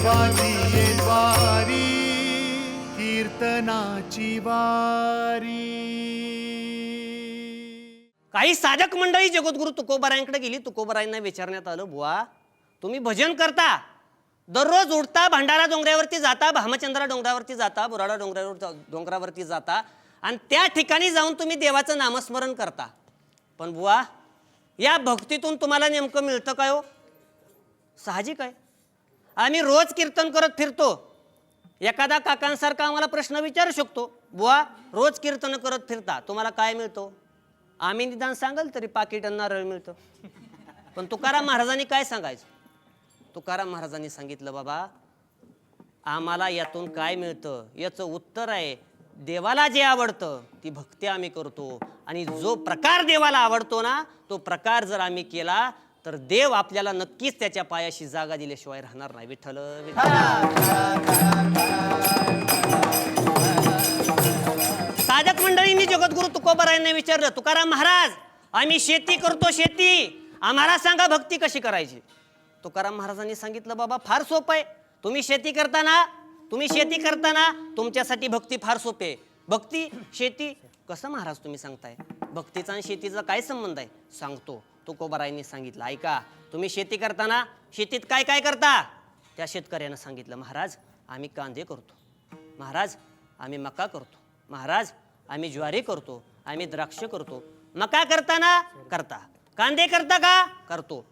देवाची वारी कीर्तनाची वारी. काही साधक मंडळी जगद्गुरु तुकोबरायांकडे गेली तुकोबरायांना विचारण्यात आलं बुवा तुम्ही भजन करता दररोज उठता भंडारा डोंगरावरती जाता भामचंद्रा डोंगरावरती जाता बुराडा डोंगरावर डोंगरावरती जाता आणि त्या ठिकाणी जाऊन तुम्ही देवाचं नामस्मरण करता. पण बुवा या भक्तीतून तुम्हाला नेमकं मिळतं काय हो? साहजिक आहे. आम्ही रोज कीर्तन करत फिरतो. एखादा काकांसारखा आम्हाला प्रश्न विचारू शकतो. बुवा रोज कीर्तन करत फिरता तुम्हाला काय मिळतो? आम्ही निदान सांगाल तरी पाकिट रळ मिळतो मिळतं. पण तुकाराम महाराजांनी काय सांगायचं? तुकाराम महाराजांनी सांगितलं बाबा आम्हाला यातून काय मिळतं? याचं उत्तर आहे देवाला जे आवडतं ती भक्ती आम्ही करतो. आणि जो प्रकार देवाला आवडतो ना तो प्रकार जर आम्ही केला तर देव आपल्याला नक्कीच त्याच्या पायाशी जागा दिल्याशिवाय राहणार नाही. विठ्ठल साधक मंडळींनी जगद्गुरु तुकोबरायांना विचारलं तुकाराम महाराज आम्ही शेती करतो शेती. आम्हाला सांगा भक्ती कशी करायची? तुकाराम महाराजांनी सांगितलं बाबा फार सोपं आहे. तुम्ही शेती करताना तुम्ही शेती करताना तुमच्यासाठी भक्ती फार सोपी आहे. भक्ती शेती कसं महाराज तुम्ही सांगताय? भक्तीचा आणि शेतीचा काय संबंध आहे? सांगतो. तुकोबारायांनी सांगितलं ऐका तुम्ही शेती करताना शेतीत काय काय करता? त्या शेतकऱ्यानं सांगितलं महाराज आम्ही कांदे करतो. महाराज आम्ही मका करतो. महाराज आम्ही ज्वारी करतो. आम्ही द्राक्ष करतो. मका करताना करता. कांदे करता का? करतो.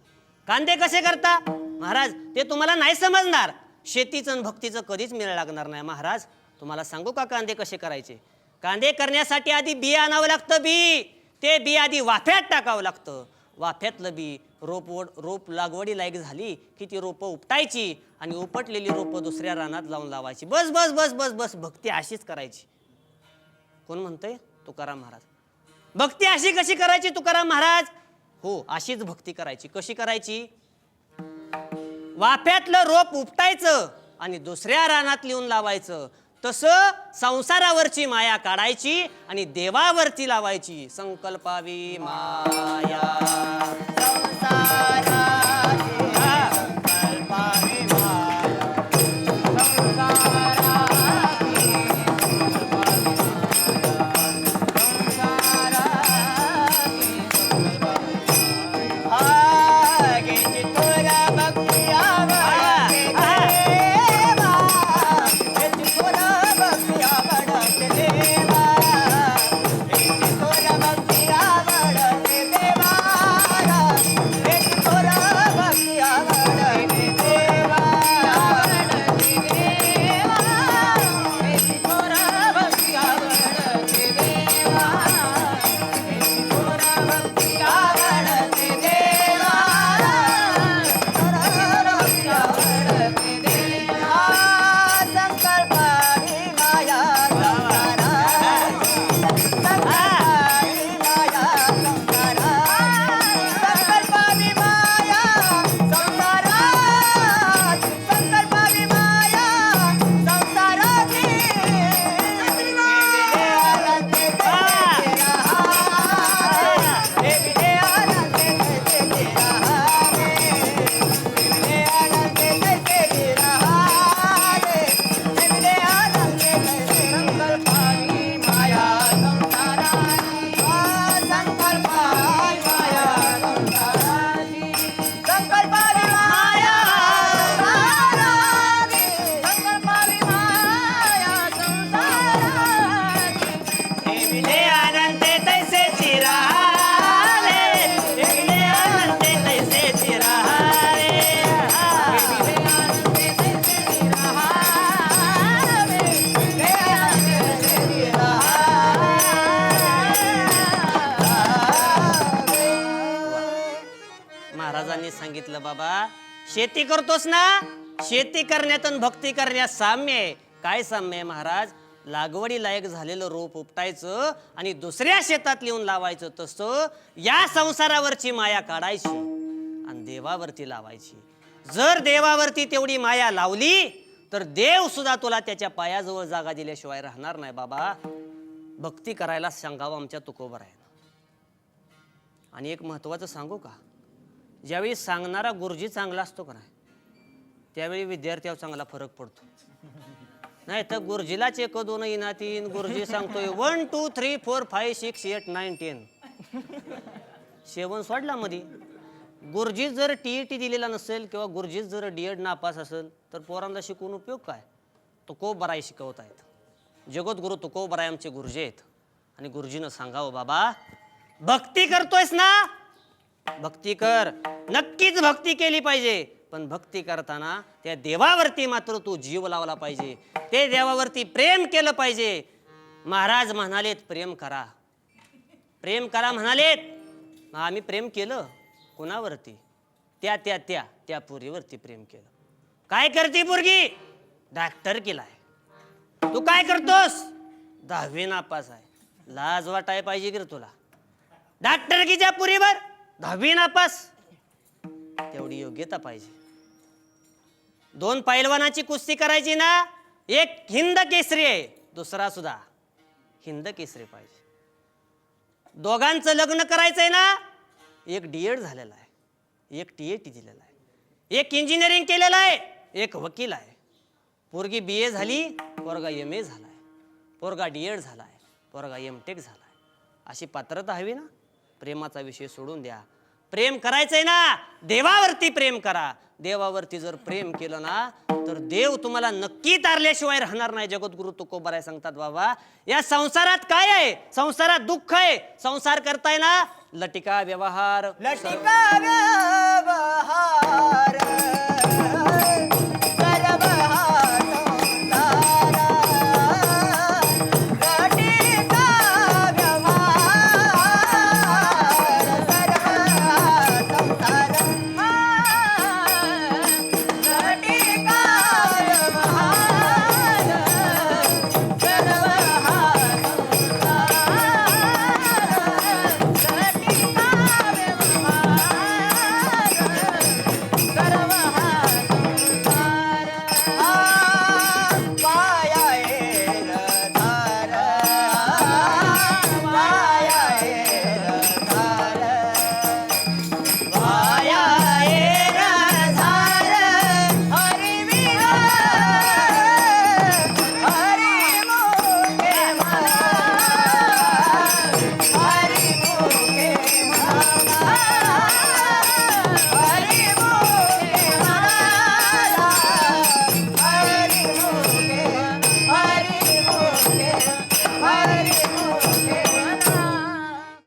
कांदे कसे करता? महाराज ते तुम्हाला नाही समजणार. शेतीचं आणि भक्तीचं कधीच मिळ लागणार नाही. महाराज तुम्हाला सांगू का कांदे कसे करायचे? कांदे करण्यासाठी आधी बी आणावं लागतं बी. ते बी आधी वाफ्यात टाकावं लागतं. वाफ्यातलं बी रोप वड रोप लागवडी लायक झाली की ती रोपं उपटायची आणि उपटलेली रोपं दुसऱ्या रानात लावून लावायची. बस बस बस बस बस भक्ती अशीच करायची. कोण म्हणतंय? तुकाराम महाराज. भक्ती अशी कशी करायची तुकाराम महाराज? हो अशीच भक्ती करायची. कशी करायची? वाफ्यातलं रोप उपटायचं आणि दुसऱ्या रानात लिहून लावायचं. तसं संसारावरची माया काढायची आणि देवावरती लावायची. संकल्पावी माया. महाराजांनी सांगितलं बाबा शेती करतोस ना? शेती करण्यात आणि भक्ती करण्यात साम्य आहे. काय साम्य आहे महाराज? लागवडी लायक झालेलं रोप उपटायचं आणि दुसऱ्या शेतात लिहून लावायचं तसं या संसारावरची माया काढायची आणि देवावरती लावायची. जर देवावरती तेवढी माया लावली तर देव सुद्धा तुला त्याच्या पायाजवळ जागा दिल्याशिवाय राहणार नाही बाबा. भक्ती करायला सांगावं आमच्या तुकोबर आहे आणि एक महत्वाचं सांगू का? ज्यावेळी सांगणारा गुरुजी चांगला असतो का नाही त्यावेळी विद्यार्थ्यावर चांगला फरक पडतो. नाही तर गुरुजीलाच एक दोन इना तीन गुरुजी सांगतोय one two three four five six eight nine ten seven सोडला मध्ये गुरुजी जर टी ई टी दिलेला नसेल किंवा गुरुजीच जर डी एड नापास असेल तर पोरांना शिकवून उपयोग काय? तुकोब बराय शिकवत आहेत. जगद्गुरु तुको बराय आमचे गुरुजी आहेत. आणि गुरुजीनं सांगावं बाबा भक्ती करतोयस ना? भक्ती कर. नक्कीच भक्ती केली पाहिजे. पण भक्ती करताना त्या देवावरती मात्र तू जीव लावला पाहिजे. ते देवावरती प्रेम केलं पाहिजे. महाराज म्हणालेत प्रेम करा. प्रेम करा म्हणालेत. आम्ही प्रेम केलं कोणावरती? त्या त्या त्या त्या पुरीवरती प्रेम केलं. काय करते पोरगी? डॉक्टर केलाय. तू काय करतोस? दहावी नापास आहे. लाज वाटाय पाहिजे की रे तुला. डॉक्टर कीच्या पुरीवर? दहावी नापास तेवढी योग्यता पाहिजे. दोन पैलवानाची कुस्ती करायची ना एक हिंद केसरी आहे दुसरा सुद्धा हिंद केसरी पाहिजे. दोघांचं लग्न करायचंय ना एक डी एड झालेला आहे एक टी ए टी दिलेला आहे एक इंजिनिअरिंग केलेलं आहे एक वकील आहे. पोरगी बी ए झाली पोरगा एम ए झालाय पोरगा डी एड झालाय पोरगा एम टेक झालाय. अशी पात्रता हवी ना? प्रेमाचा विषय सोडून द्या. प्रेम करायचंय ना देवावरती प्रेम करा. देवावरती जर प्रेम केलं ना तर देव तुम्हाला नक्की तारल्याशिवाय राहणार नाही. जगद्गुरु तुकोबराय सांगतात बाबा या संसारात काय आहे? संसारात दुःख आहे. संसार करताय ना लटिका व्यवहार. लटिका व्यवहार.